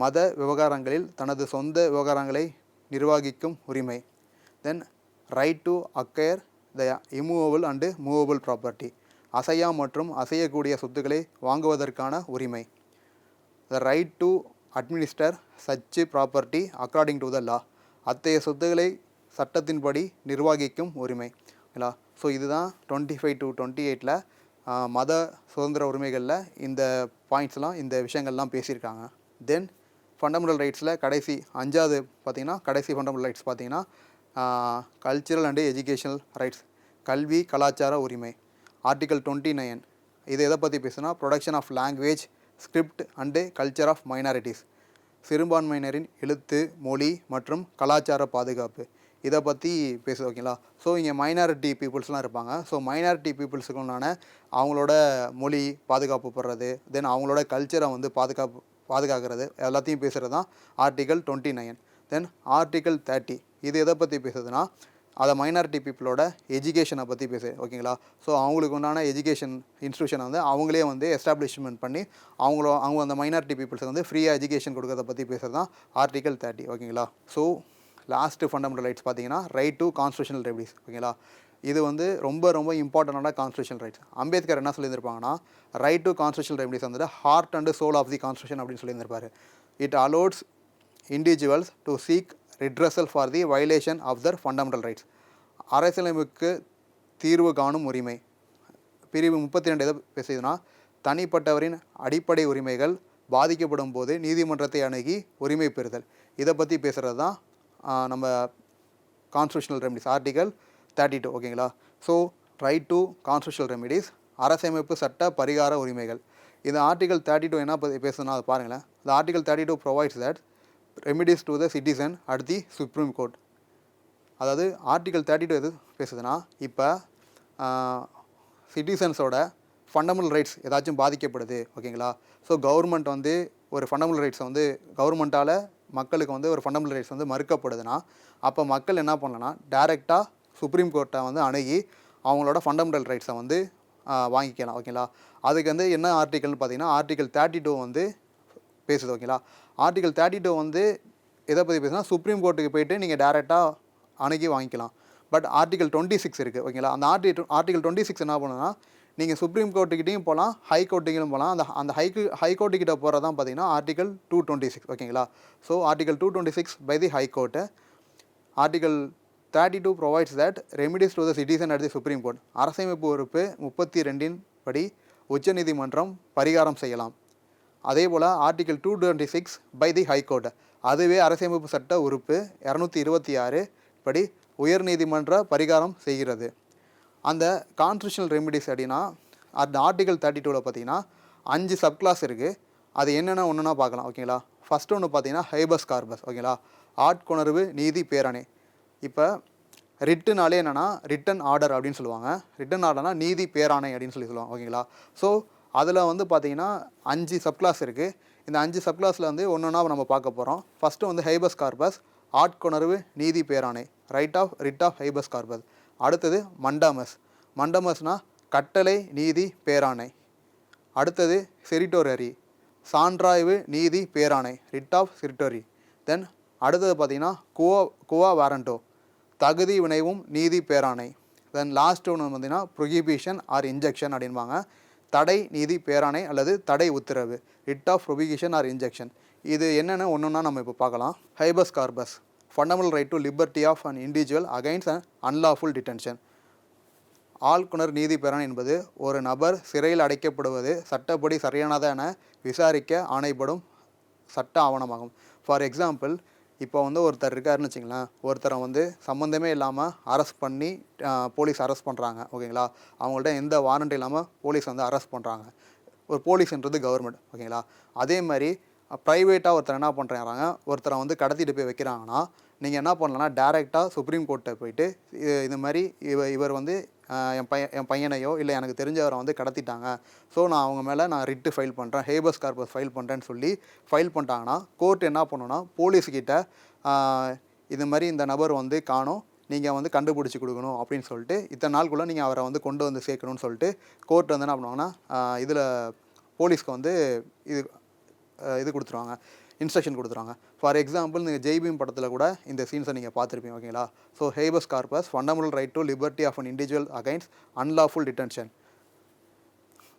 மத விவகாரங்களில் தனது சொந்த விவகாரங்களை நிர்வகிக்கும் உரிமை. Then right to acquire the immovable and movable property அசையா மற்றும் அசையக்கூடிய சொத்துக்களை வாங்குவதற்கான உரிமை. The right to administer such property according to the law அத்தகைய சொத்துக்களை சட்டத்தின்படி நிர்வகிக்கும் உரிமை. இல்லா ஸோ இதுதான் டுவெண்ட்டி ஃபைவ் டு டுவெண்ட்டி எயிட்டில் மத சுதந்திர உரிமைகளில் இந்த பாயிண்ட்ஸ்லாம் இந்த விஷயங்கள்லாம் பேசியிருக்காங்க. தென் ஃபண்டமெண்டல் ரைட்ஸில் கடைசி அஞ்சாவது பார்த்தீங்கன்னா கடைசி ஃபண்டமெண்டல் ரைட்ஸ் பார்த்தீங்கன்னா கல்ச்சுரல் அண்டு எஜுகேஷனல் ரைட்ஸ் கல்வி கலாச்சார உரிமை ஆர்டிகல் டுவெண்ட்டி நைன் இது எதை பற்றி பேசுனா protection of language script and culture of minorities சிறுபான்மையினரின் எழுத்து மொழி மற்றும் கலாச்சார பாதுகாப்பு. இதை பற்றி பேசு ஓகேங்களா ஸோ இங்கே மைனாரிட்டி பீப்புள்ஸ்லாம் இருப்பாங்க. ஸோ மைனாரிட்டி பீப்புள்ஸுக்குள்ளான அவங்களோட மொழி பாதுகாப்பு படுறது தென் அவங்களோட கல்ச்சரை வந்து பாதுகாப்பு பாதுகாக்கிறது. எல்லாத்தையும் பேசுகிறது தான் article twenty nine then article thirty இது எதை பற்றி பேசுதுன்னா அதை மைனாரிட்டி பீப்புளோட எஜுகேஷனை பற்றி பேசு ஓகேங்களா ஸோ அவங்களுக்கு உண்டான எஜுகேஷன் இன்ஸ்டியூஷனை வந்து அவங்களே வந்து எஸ்டாப்ளிஷ்மெண்ட் பண்ணி அவங்களோ அவங்க அந்த மைனாரிட்டி பீப்புள்ஸுக்கு வந்து ஃப்ரீயாக எஜுகேஷன் கொடுக்கறத பற்றி பேசுகிறது தான் ஆர்டிகல் தேர்ட்டி ஓகேங்களா ஸோ லாஸ்ட்டு ஃபண்டமெண்டல் ரைட்ஸ் பார்த்தீங்கன்னா ரைட் டு கான்ஸ்டியூஷனல் ரெமடிஸ் ஓகேங்களா இது வந்து ரொம்ப ரொம்ப இம்பார்ட்டண்டான கான்ஸ்டியூஷன் ரைட்ஸ் அம்பேத்கர் என்ன சொல்லியிருப்பாங்கன்னா ரைட் டு கான்ஸ்டியூஷன் ரெமடிஸ் வந்துட்டு heart and soul of the constitution அப்படின்னு சொல்லியிருந்திருப்பார். It allots individuals to seek redressal for the violation of their fundamental rights அரசியலமைப்புக்கு தீர்வு காணும் உரிமை. பிரிவு முப்பத்தி ரெண்டு எதை பேசுதுன்னா தனிப்பட்டவரின் அடிப்படை உரிமைகள் பாதிக்கப்படும் போது நீதிமன்றத்தை அணுகி உரிமை பெறுதல். இதை பற்றி பேசுகிறது தான் நம்ம constitutional remedies article thirty two ஓகேங்களா? So right to constitutional remedies அரசமைப்பு சட்ட பரிகார உரிமைகள். இந்த ஆர்டிகல் தேர்ட்டி டூ என்ன பேசுதுன்னா அதை பாருங்களேன். இந்த article thirty two provides that remedies to the citizen at the Supreme Court அதாவது ஆர்டிகல் தேர்ட்டி டூ எது பேசுதுன்னா இப்போ சிட்டிசன்ஸோட ஃபண்டமெண்டல் ரைட்ஸ் ஏதாச்சும் பாதிக்கப்படுது ஓகேங்களா? ஸோ கவர்மெண்ட் வந்து ஒரு ஃபண்டமெண்டல் ரைட்ஸை வந்து கவர்மெண்ட்டால் மக்களுக்கு வந்து ஒரு ஃபண்டமெண்டல் ரைட்ஸ் வந்து மறுக்கப்படுதுன்னா அப்போ மக்கள் என்ன பண்ணலன்னா டேரெக்டாக சுப்ரீம் கோர்ட்டை வந்து அணுகி அவங்களோட ஃபண்டமெண்டல் ரைட்ஸை வந்து வாங்கிக்கலாம் ஓகேங்களா அதுக்கு வந்து என்ன ஆர்டிக்கல்னு பார்த்தீங்கன்னா ஆர்டிக்கல் தேர்ட்டி டூ வந்து பேசுது ஓகேங்களா ஆர்டிக்கல் தேர்ட்டி டூ வந்து எதை பற்றி பேசுனா சுப்ரீம் கோர்ட்டுக்கு போயிட்டு நீங்கள் டேரெக்டாக அணுகி வாங்கிக்கலாம். பட் ஆர்டிகல் டுவெண்ட்டி சிக்ஸ் இருக்குது ஓகேங்களா அந்த ஆர்டி ஆர்டிகல் டுவெண்ட்டி சிக்ஸ் என்ன பண்ணுன்னா நீங்கள் சுப்ரீம் கோர்ட்டுக்கிட்டையும் போகலாம் ஹை கோர்ட்டுக்கும் போகலாம் அந்த அந்த ஹை ஹை கோர்ட்டுக்கிட்ட போகிறது தான் பார்த்தீங்கன்னா ஆர்டிகல் டூ டுவெண்ட்டி சிக்ஸ் ஓகேங்களா so article two twenty six by the High Court article thirty two provides that remedies to the citizen at the Supreme Court அரசமைப்பு உறுப்பு முப்பத்தி ரெண்டின் படி உச்சநீதிமன்றம் பரிகாரம் செய்யலாம். அதே போல் article two twenty six by the High Court அதுவே அரசியமைப்பு சட்ட உறுப்பு இரநூத்தி இருபத்தி ஆறு படி உயர்நீதிமன்ற பரிகாரம் செய்கிறது. அந்த கான்ஸ்டியூஷனல் ரெமிடிஸ் அப்படின்னா அந்த ஆர்டிகல் தேர்ட்டி டூவில் பார்த்தீங்கன்னா அஞ்சு சப் கிளாஸ் இருக்குது அது என்னென்ன ஒன்றுனா பார்க்கலாம் ஓகேங்களா ஃபஸ்ட்டு ஒன்று பார்த்தீங்கன்னா ஹைபஸ் கார்பஸ் ஓகேங்களா ஆட்கொணர்வு நீதி பேரணை. இப்போ ரிட்டுனாலே என்னென்னா ரிட்டன் ஆர்டர் அப்படின்னு சொல்லுவாங்க. ரிட்டன் ஆர்டர்னா நீதி பேராணை அப்படின்னு சொல்லி சொல்லுவாங்க ஓகேங்களா ஸோ அதில் வந்து பார்த்தீங்கன்னா அஞ்சு சப்கிளாஸ் இருக்குது இந்த அஞ்சு சப்கிளாஸில் வந்து ஒன்று ஒன்றா நம்ம பார்க்க போகிறோம் ஃபஸ்ட்டு வந்து ஹைபஸ் கார்பஸ் ஆட்கொணர்வு நீதி பேராணை. Right of writ of habeas corpus அடுத்தது மண்டமஸ் மண்டமஸ்னால் கட்டளை நீதி பேராணை. அடுத்தது செரிட்டோரரி. சான்றாய்வு நீதி பேராணை. Rid of செரிட்டோரி. தென் அடுத்தது பார்த்திங்கன்னா குவா குவா வாரண்டோ. தகுதி வினைவும் நீதி பேராணை. தென் லாஸ்ட் ஒன்று பார்த்தீங்கன்னா ப்ரொஹிபிஷன் ஆர் இன்ஜெக்ஷன் அப்படின்பாங்க. தடை நீதி பேராணை அல்லது தடை உத்தரவு writ of prohibition or injection இது என்னென்ன ஒன்றுன்னா நம்ம இப்போ பார்க்கலாம். Habeas corpus fundamental right to liberty of an individual against and unlawful detention ஆள்குணர் நீதி பேராணை என்பது ஒரு நபர் சிறையில் அடைக்கப்படுவது சட்டப்படி சரியானதா என விசாரிக்க ஆணைப்படும் சட்ட ஆவணமாகும். ஃபார் எக்ஸாம்பிள் இப்போ வந்து ஒருத்தர் இருக்காருன்னு வச்சிங்களேன் ஒருத்தரை வந்து சம்மந்தமே இல்லாமல் அரெஸ்ட் பண்ணி போலீஸ் அரெஸ்ட் பண்ணுறாங்க ஓகேங்களா? அவங்கள்ட்ட எந்த வாரண்ட் இல்லாமல் போலீஸ் வந்து அரெஸ்ட் பண்ணுறாங்க ஒரு போலீஸ்ன்றது கவர்மெண்ட் ஓகேங்களா? அதே மாதிரி ப்ரைவேட்டாக ஒருத்தர் என்ன பண்ணுறாங்க ஒருத்தரை வந்து கடத்திட்டு போய் வைக்கிறாங்கன்னா நீங்கள் என்ன பண்ணலாம்னா டேரெக்டாக சுப்ரீம் கோர்ட்டை போயிட்டு இது- இது மாதிரி இவ இவர் வந்து என் பையன் என் பையனையோ இல்லை எனக்கு தெரிஞ்சவரை வந்து கடத்திட்டாங்க. ஸோ நான் அவங்க மேலே நான் ரிட்டு ஃபைல் பண்ணுறேன் ஹேபஸ் கார்பஸ் ஃபைல் பண்ணுறேன்னு சொல்லி ஃபைல் பண்ணிட்டாங்கன்னா கோர்ட் என்ன பண்ணுன்னா போலீஸ்கிட்ட இது மாதிரி இந்த நபர் வந்து காணும். நீங்கள் வந்து கண்டுபிடிச்சி கொடுக்கணும் அப்படின்னு சொல்லிட்டு இத்தனை நாளுக்குள்ளே நீங்கள் அவரை வந்து கொண்டு வந்து சேர்க்கணும்னு சொல்லிட்டு கோர்ட் வந்து என்ன பண்ணுவாங்கன்னா இதில் போலீஸ்க்கு வந்து இது இது கொடுத்துருவாங்க. இன்ஸ்ட்ரக்ஷன் கொடுத்துருவாங்க. ஃபார் எக்ஸாம்பிள் நீங்கள் ஜெய்பீம் படத்தில் கூட இந்த சீன்ஸை நீங்கள் பார்த்துருப்பீங்க ஓகேங்களா so habeas corpus fundamental right to liberty of an individual against unlawful detention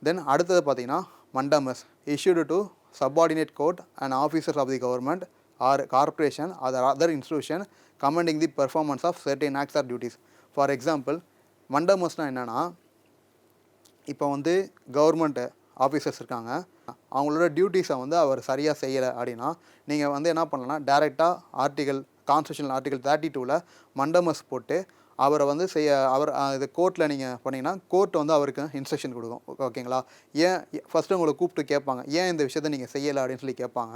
then அடுத்தது பார்த்தீங்கன்னா mandamus issued to subordinate court and officers of the government or corporation other other institution commanding the performance of certain acts or duties for example மண்டமஸ்னால் என்னென்னா இப்போ வந்து government officers இருக்காங்க. அவங்களோட டியூட்டிஸை வந்து அவர் சரியாக செய்யலை அப்படின்னா நீங்கள் வந்து என்ன பண்ணலாம்? டேரெக்டாக ஆர்டிகல் கான்ஸ்டியூஷனல் ஆர்டிகல் தேர்ட்டி டூவில் மண்டமஸ் போட்டு அவரை வந்து செய்ய அவர் இது கோர்ட்டில் நீங்கள் பண்ணிங்கன்னா கோர்ட் வந்து அவருக்கு இன்ஸ்ட்ரக்ஷன் கொடுக்கும். ஓகேங்களா? ஏன் ஃபஸ்ட்டு உங்களை கூப்பிட்டு கேட்பாங்க. ஏன் இந்த விஷயத்தை நீங்கள் செய்யலை அப்படின்னு சொல்லி கேட்பாங்க.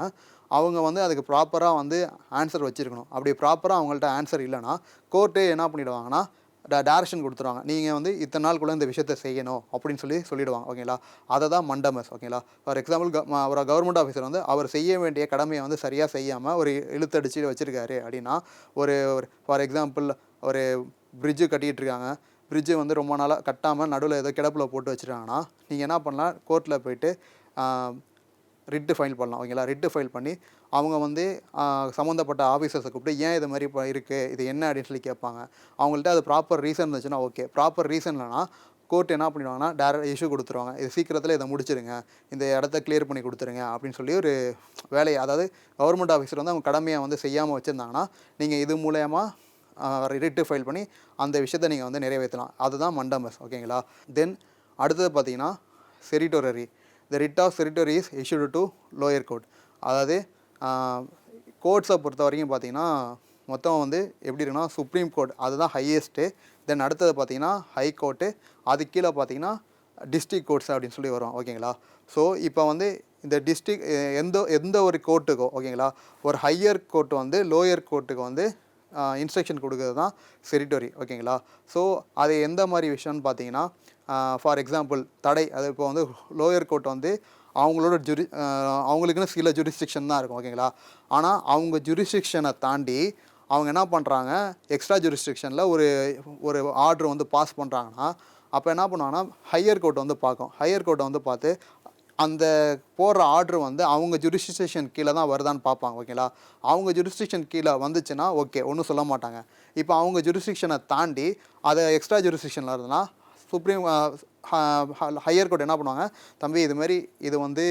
அவங்க வந்து அதுக்கு ப்ராப்பராக வந்து ஆன்சர் வச்சுருக்கணும். அப்படி ப்ராப்பராக அவங்கள்ட்ட ஆன்சர் இல்லைன்னா கோர்ட்டு என்ன பண்ணிடுவாங்கன்னா டேரக்ஷன் கொடுத்துருவாங்க. நீங்கள் வந்து இத்தனை நாளுக்குள்ளே இந்த விஷயத்தை செய்யணும் அப்படின்னு சொல்லி சொல்லிடுவாங்க ஓகேங்களா? அதை தான் மண்டமஸ் ஓகேங்களா? ஃபார் எக்ஸாம்பிள் ஒரு கவர்மெண்ட் ஆஃபீஸர் வந்து அவர் செய்ய வேண்டிய கடமையை வந்து சரியாக செய்யாமல் ஒரு இழுத்தடிச்சு வச்சுருக்காரு அப்படின்னா ஒரு ஃபார் எக்ஸாம்பிள் ஒரு பிரிட்ஜு கட்டிகிட்டு இருக்காங்க. பிரிட்ஜு வந்து ரொம்ப நாளாக கட்டாமல் நடுவில் ஏதோ கிடப்பில் போட்டு வச்சுருக்காங்கன்னா நீங்கள் என்ன பண்ணலாம்? கோர்ட்டில் போயிட்டு ரிட்டு ஃபைல் பண்ணலாம் ஓகேங்களா? ரிட்டு ஃபைல் பண்ணி அவங்க வந்து சம்மந்தப்பட்ட ஆஃபீஸர்ஸை கூப்பிட்டு ஏன் இது மாதிரி இப்போ இருக்குது இது என்ன? அப்படின்னு சொல்லி கேட்பாங்க. அவங்கள்ட்ட அது ப்ராப்பர் ரீசன் இருந்துச்சுன்னா ஓகே ப்ராப்பர் ரீசன் இல்லைனா கோர்ட் என்ன பண்ணிடுவாங்கன்னா டேரக்ட் இஷ்யூ கொடுத்துருவாங்க. இது சீக்கிரத்தில் இதை முடிச்சிருங்க இந்த இடத்த கிளியர் பண்ணி கொடுத்துருங்க அப்படின்னு சொல்லி ஒரு வேலையை அதாவது கவர்மெண்ட் ஆஃபீஸர் வந்து அவங்க கடமையை வந்து செய்யாமல் வச்சுருந்தாங்கன்னா நீங்கள் இது மூலயமா ரிட்டு ஃபைல் பண்ணி அந்த விஷயத்தை நீங்கள் வந்து நிறைவேற்றலாம். அதுதான் மண்டமஸ் ஓகேங்களா? தென் அடுத்தது பார்த்தீங்கன்னா certiorari. The writ of certiorari is issued to lower court அதாவது கோர்ட்ஸை பொறுத்த வரைக்கும் பார்த்தீங்கன்னா மொத்தம் வந்து எப்படி இருக்குன்னா சுப்ரீம் கோர்ட் அதுதான் ஹையஸ்ட்டு தென் அடுத்தது பார்த்தீங்கன்னா ஹை கோர்ட்டு அது கீழே பார்த்தீங்கன்னா டிஸ்ட்ரிக் கோர்ட்ஸ் அப்படின்னு சொல்லி வரும். ஓகேங்களா? ஸோ இப்போ வந்து இந்த டிஸ்ட்ரிக் எந்த எந்த ஒரு கோர்ட்டுக்கோ ஓகேங்களா? ஒரு ஹையர் கோர்ட் வந்து லோயர் கோர்ட்டுக்கு வந்து இன்ஸ்ட்ரக்ஷன் கொடுக்கறது தான் செரிட்டோரி ஓகேங்களா? ஸோ அது எந்த மாதிரி விஷயம்னு பார்த்தீங்கன்னா ஃபார் எக்ஸாம்பிள் தடை அது இப்போ வந்து லோயர் கோர்ட் வந்து அவங்களோட ஜுரி அவங்களுக்குன்னு சில ஜுரிஸ்டிக்ஷன் தான் இருக்கும் ஓகேங்களா ஆனால் அவங்க ஜுரிஸ்டிக்ஷனை தாண்டி அவங்க என்ன பண்ணுறாங்க எக்ஸ்ட்ரா ஜுரிஸ்டிக்ஷனில் ஒரு ஒரு ஆர்டர் வந்து பாஸ் பண்ணுறாங்கன்னா அப்போ என்ன பண்ணுவாங்கன்னா ஹையர் கோர்ட் வந்து பார்க்கும். ஹையர் கோர்ட்டை வந்து பார்த்து அந்த போடுற ஆர்டர் வந்து அவங்க ஜுரிஸ்டிக்ஷன் கீழே தான் வருதான்னு பார்ப்பாங்க ஓகேங்களா அவங்க ஜுரிஸ்டிக்ஷன் கீழே வந்துச்சுன்னா ஓகே ஒன்றும் சொல்ல மாட்டாங்க. இப்போ அவங்க ஜுரிஸ்டிக்ஷனை தாண்டி அதை எக்ஸ்ட்ரா ஜுரிஸ்டிக்ஷனில் இருந்ததுன்னா சுப்ரீம் ஹையர் கோர்ட் என்ன பண்ணுவாங்க? தம்பி இது மாதிரி இது வந்து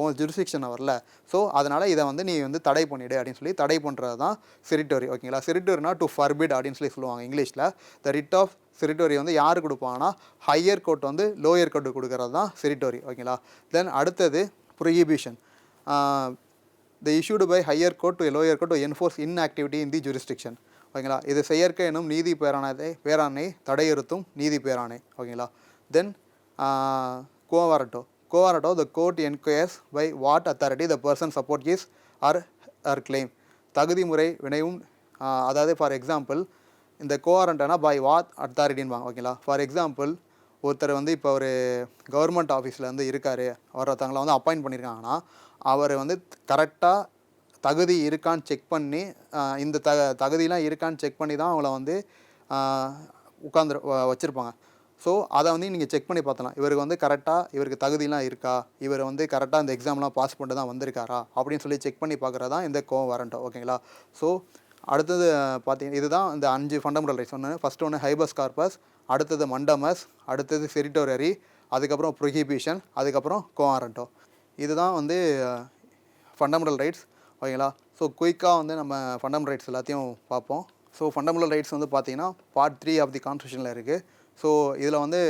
உன் ஜுரிஸ்டிக்ஷனை வரல. ஸோ அதனால் இதை வந்து நீ வந்து தடை பண்ணிடு அப்படின்னு சொல்லி தடை பண்ணுறது தான் சிரிட்டோரி ஓகேங்களா செரிட்டோரினா டு ஃபர்பிட் அப்படின்னு சொல்லி சொல்லுவாங்க இங்கிலீஷில். த ரிட் ஆஃப் சிரிட்டோரி வந்து யார் கொடுப்பாங்கன்னா ஹையர் கோர்ட் வந்து லோயர் கோர்ட்டு கொடுக்கறது தான் செரிட்டோரி ஓகேங்களா தென் அடுத்தது prohibition the issued by higher court to lower court to enforce in activity in the jurisdiction. ஓகேங்களா? இது செயற்க எனும் நீதி பேரானதை பேராணை தடையறுத்தும் நீதி பேராணை. ஓகேங்களா? Then quo warranto. Quo warranto the court enquires by what authority the person support is or or claim தகுதி முறை வினைவும் அதாவது ஃபார் எக்ஸாம்பிள் இந்த கோவாரண்டனா பை வாட் அத்தாரிட்டின்பாங்க ஓகேங்களா? ஃபார் எக்ஸாம்பிள் ஒருத்தர் வந்து இப்போ ஒரு கவர்மெண்ட் ஆஃபீஸில் வந்து இருக்கார். ஒருத்தவங்களை வந்து அப்பாயிண்ட் பண்ணியிருக்காங்கன்னா அவர் வந்து கரெக்டாக தகுதி இருக்கான்னு செக் பண்ணி இந்த த தகுதியெலாம் இருக்கான்னு செக் பண்ணி தான் அவங்கள வந்து உட்காந்து வச்சுருப்பாங்க. ஸோ அதை வந்து நீங்கள் செக் பண்ணி பார்த்தலாம். இவருக்கு வந்து கரெக்டாக இவருக்கு தகுதியெலாம் இருக்கா? இவர் வந்து கரெக்டாக இந்த எக்ஸாம்லாம் பாஸ் பண்ணிட்டு தான் வந்திருக்காரா? அப்படின்னு சொல்லி செக் பண்ணி பார்க்குறது தான் இந்த கோவம் வாரண்டோ ஓகேங்களா? ஸோ அடுத்தது பார்த்தீங்கன்னா இதுதான் இந்த அஞ்சு ஃபண்டமெண்டல் ரைட்ஸ் ஒன்று ஃபஸ்ட்டு ஒன்று ஹைபஸ் கார்பஸ் அடுத்தது மண்டமஸ் அடுத்தது செரிட்டோரரி அதுக்கப்புறம் ப்ரொஹிபிஷன் அதுக்கப்புறம் கோஆரண்டோ இதுதான் வந்து ஃபண்டமெண்டல் ரைட்ஸ் ஓகேங்களா? ஸோ குயிக்காக வந்து நம்ம ஃபண்டமெண்டல் ரைட்ஸ் எல்லாத்தையும் பார்ப்போம். ஸோ ஃபண்டமெண்டல் ரைட்ஸ் வந்து பார்த்தீங்கன்னா பார்ட் த்ரீ ஆஃப் தி கான்ஸ்டியூஷனில் இருக்குது ஸோ இதில் வந்து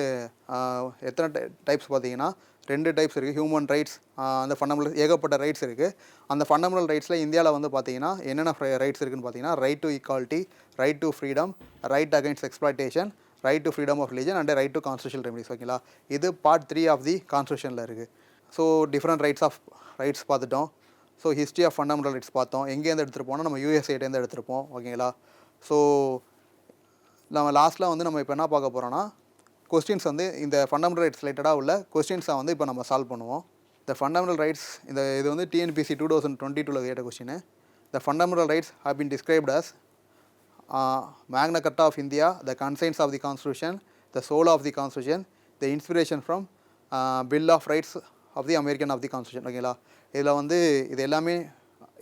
எத்தனை டைப்ஸ் பார்த்தீங்கன்னா ரெண்டு டைப்ஸ் இருக்குது ஹியூமன் ரைட்ஸ் அந்த ஃபண்டமெண்டல் ஏகப்பட்ட ரைட்ஸ் இருக்குது அந்த ஃபண்டமெண்டல் ரைட்ஸில் இந்தியாவில் வந்து பார்த்தீங்கன்னா என்னென்ன ரைட்ஸ் இருக்குன்னு பார்த்தீங்கன்னா right to equality right to freedom right against exploitation right to freedom of religion and right to constitution remedies ஓகேங்களா? இது பார்ட் த்ரீ ஆஃப் தி கான்ஸ்டியூஷனில் இருக்குது so different rights of rights பார்த்துட்டோம். So history of fundamental rights பார்த்தோம். எங்கேருந்து எடுத்துகிட்டு நம்ம யூஎஸ்ஏட்டேருந்து எடுத்துருப்போம் ஓகேங்களா? ஸோ நம்ம லாஸ்ட்டில் வந்து நம்ம இப்போ என்ன பார்க்க போகிறோன்னா கொஸ்டின்ஸ் வந்து இந்த ஃபண்டமெண்டல் ரைட்ஸ் ரிலேட்டடாக உள்ள கொஸ்டின்ஸை வந்து இப்போ நம்ம சால்வ் பண்ணுவோம். இந்த ஃபண்டமெண்டல் ரைட்ஸ் இந்த இது வந்து டிஎன்பிசி டூ தௌசண்ட் டுவெண்ட்டி டூவில் கேட்ட question the fundamental rights have been described as uh, Magna of India the the of the the the the of the the Constitution, inspiration from from uh, of rights of the American of the constitution ஓகேங்களா இதில் வந்து இது எல்லாமே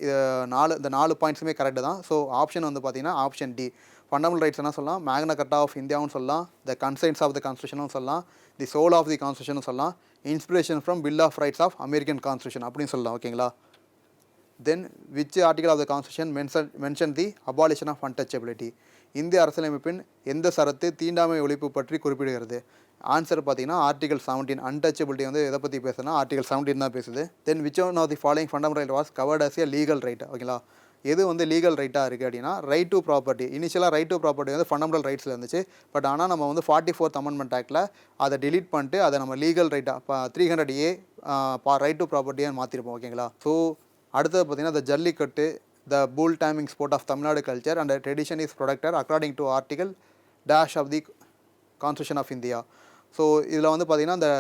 இது நாலு இந்த நாலு பாயிண்ட்ஸுமே கரெக்டு தான். ஸோ ஆப்ஷன் வந்து பார்த்தீங்கன்னா ஆப்ஷன் டி ஃபண்டமெண்டல் ரைட்ஸ் என்ன சொல்லலாம்? மேக்னா கட்டா ஆஃப் இந்தியாவும் சொல்லலாம். த கன்சைன்ஸ் ஆஃப் த கான்ஸ்டியூஷனும் சொல்லலாம். தி சோல் ஆஃப் தி கான்ஸ்டியூஷனும் சொல்லலாம். Inspiration from bill of rights of American constitution அப்படின்னு சொல்லலாம் ஓகேங்களா then which article of the constitution mention mention the abolition of untouchability இந்திய அரசியலமைப்பின் எந்த சரத்து தீண்டாமை ஒழிப்பு பற்றி குறிப்பிடுகிறது? ஆன்சர் பார்த்தீங்கன்னா ஆர்டிகல் செவன்டீன் அன்டச்சபிலிட்டி வந்து எதை பற்றி பேசுனா ஆர்டிகல் செவன்டீன் தான் பேசுது. Then which one of the following fundamental was covered as a legal right ஓகேங்களா எது வந்து லீகல் ரைட்டாக இருக்குது அப்படின்னா ரைட் டு ப்ராப்பர்ட்டி இனிஷியலாக ரைட் டு ப்ராப்பர்ட்டி வந்து ஃபண்டமெண்டல் ரைட்ஸில் இருந்துச்சு. பட் ஆனால் நம்ம வந்து ஃபார்ட்டி ஃபோர்த் அமெண்ட்மெண்ட் ஆக்டில் அதை டிலீட் பண்ணிட்டு அதை நம்ம லீகல் ரைட்டாக இப்போ three hundred A right to ப்ராப்பர்ட்டியாக மாற்றிருப்போம் ஓகேங்களா ஸோ அடுத்தது பார்த்தீங்கன்னா the Jallikattu the bull timing sport of Tamil Nadu culture and tradition is protector according to article dash of the constitution of India so இதில் வந்து பார்த்திங்கன்னா இந்த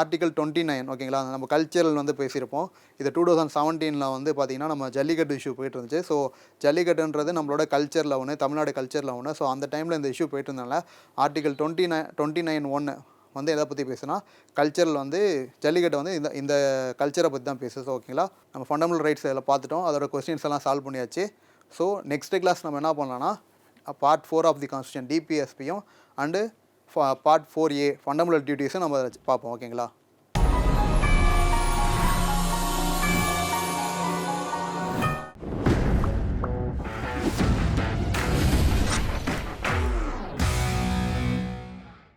ஆர்டிகல் டுவெண்ட்டி நைன் ஓகேங்களா நம்ம கல்ச்சரல் வந்து பேசியிருப்போம். இது டூ தௌசண்ட் செவன்டீனில் வந்து பார்த்திங்கன்னா நம்ம ஜல்லிக்கட்டு இஷ்யூ போயிட்டு இருந்துச்சு ஸோ ஜல்லிக்கட்டுன்றது நம்மளோட கல்ச்சரில் ஒன்று தமிழ்நாடு கல்ச்சரில் ஒன்று ஸோ அந்த டைமில் இந்த இஷ்யூ போயிட்டு இருந்தனால article twenty nine twenty nine ஒன்று வந்து எதை பற்றி பேசுனா கல்ச்சரில் வந்து ஜல்லிக்கட்டு வந்து இந்த இந்த கல்ச்சரை பற்றி தான் பேசுது. ஸோ ஓகேங்களா நம்ம ஃபண்டமெண்டல் ரைட்ஸ் இதில் பார்த்துட்டோம் அதோட கொஸ்டின்ஸ் எல்லாம் சால்வ் பண்ணியாச்சு. ஸோ நெக்ஸ்ட் கிளாஸ் நம்ம என்ன பண்ணலாம்னா part four of the constitution டிபிஎஸ்பியும் and part four A fundamental டியூட்டிஸும் நம்ம பார்ப்போம் ஓகேங்களா